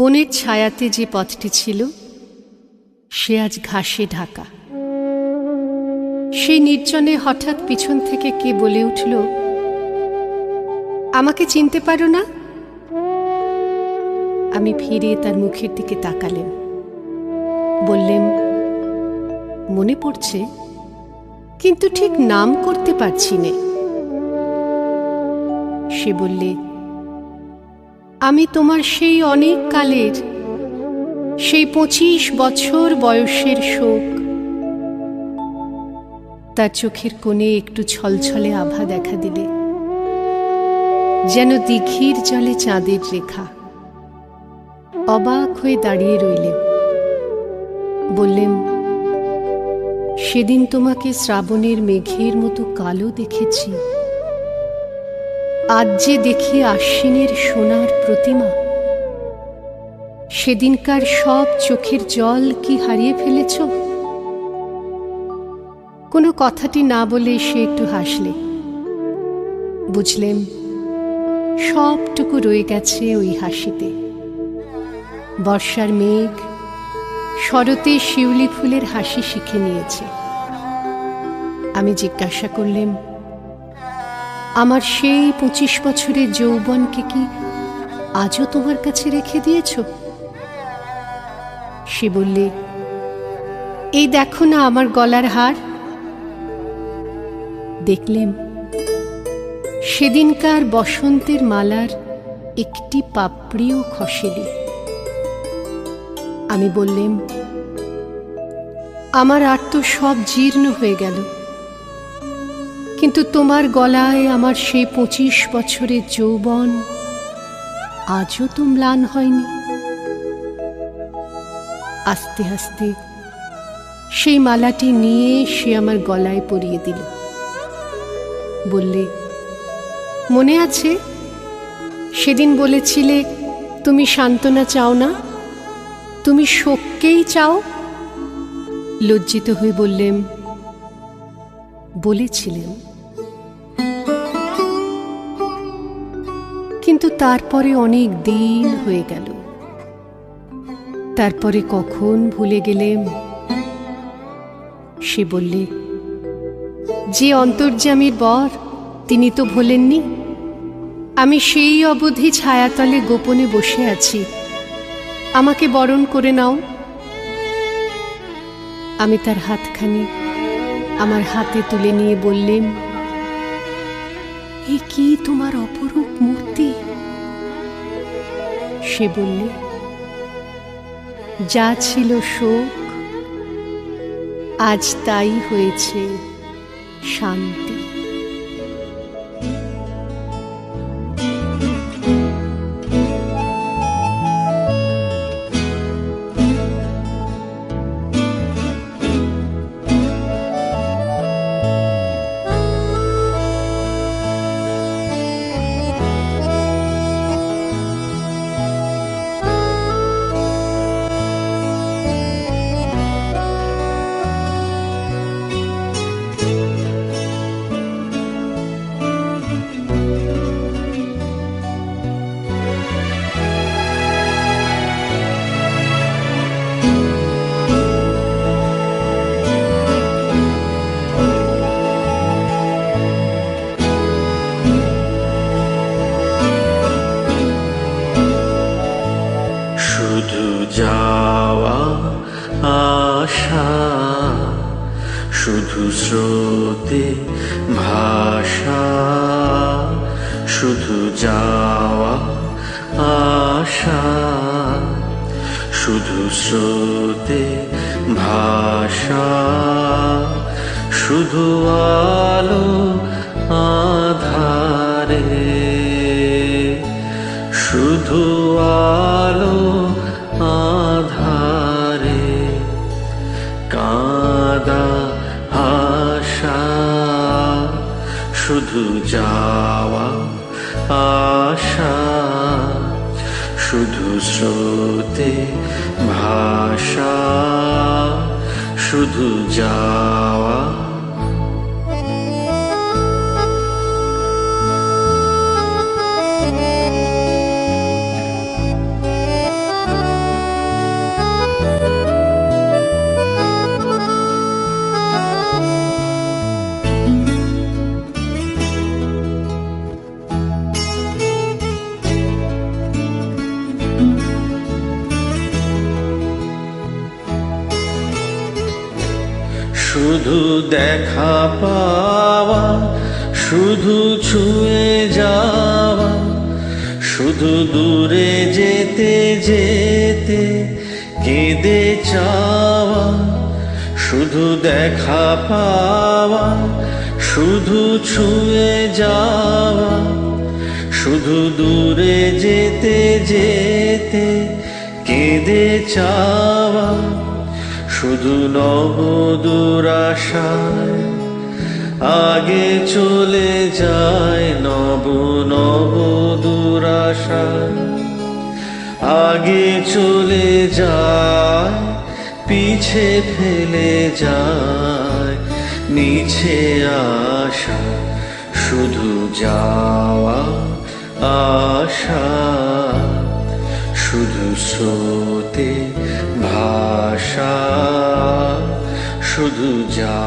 বনের ছায়াতে যে পথটি ছিল, সে আজ ঘাসে ঢাকা। সেই নির্জনে হঠাৎ পিছন থেকে কে বলে উঠল, আমাকে চিনতে পারো না? আমি ফিরে তার মুখের দিকে তাকালেন বললেন মনে পড়ছে, কিন্তু ঠিক নাম করতে পারছি নে। সে বললে আমি তোমার সেই অনেক কালের, সেই পঁচিশ বছর বয়সের শোক। তার চোখের কোণে একটু ছলছলে আভা দেখা দিলে, যেন দিঘির জলে চাঁদের রেখা। অবাক হয়ে দাঁড়িয়ে রইলেন বললেন সেদিন তোমাকে শ্রাবণের মেঘের মতো কালো দেখেছি। আজ যে দেখি আশ্বিনের সোনার প্রতিমা, সেদিনকার সব চোখের জল কি হারিয়ে ফেলেছ? কোনো কথাটি না বলে সে একটু হাসলে। বুঝলেম সবটুকু রয়ে গেছে ওই হাসিতে। বর্ষার মেঘ শরতে শিউলি ফুলের হাসি শিখে নিয়েছে। আমি জিজ্ঞাসা করলেম আমার সেই পঁচিশ বছরের যৌবনকে কি আজও তোমার কাছে রেখে দিয়েছ? সে বললে, এই দেখো না আমার গলার হার। দেখলেম সেদিনকার বসন্তের মালার একটি পাপড়িও খসেনি। আমি বললেম, আমার আর তো সব জীর্ণ হয়ে গেল। কিন্তু তোমার গলায় আমার সেই পঁচিশ বছরের যৌবন আজও তো ম্লান হয়নি। আস্তে আস্তে সেই মালাটি নিয়ে সে আমার গলায় পরিয়ে দিল। বললে, মনে আছে? সেদিন বলেছিলে, তুমি সান্ত্বনা চাও না? তুমি শোককেই চাও? লজ্জিত হয়ে বললেম বলেছিলেন কিন্তু তারপরে অনেক দিন হয়ে গেল। তারপরে কখন ভুলে গেলেম? সে বললে, যে অন্তর্যামীর বর, তিনি তো ভোলেননি। আমি সেই অবধি ছায়াতলে গোপনে বসে আছি। আমাকে বরণ করে নাও। আমি তার হাতখানি আমার হাতে তুলে নিয়ে বললেম এ কি তোমার অপরূপ মূর্তি? সে বললে যা ছিল শোক আজ তাই হয়েছে শান্তি। আশা শুধু স্রোতে ভাষা, শুধু যাওয়া আশা, শুধু স্রোতে ভাষা, শুধু আলো আধারে, শুধু আলো শুধু যাওয়া আশা শুধু স্রোতে ভাষা শুধু যাওয়া পাওয়া, শুধু ছুঁয়ে যাওয়া, শুধু দূরে যেতে যেতে কেঁদে চাওয়া, শুধু দেখা পাওয়া, শুধু ছুঁয়ে যাওয়া, শুধু দূরে যেতে যেতে কেঁদে চাওয়া। শুধু নব দুরাশায় আগে চলে যায় নব নব দুরাশায় আগে চলে যায়, পিছে ফেলে যায়, নিচে আসা, শুধু যাওয়া আশা শুধু স্রোতে ভাষা শুধু যা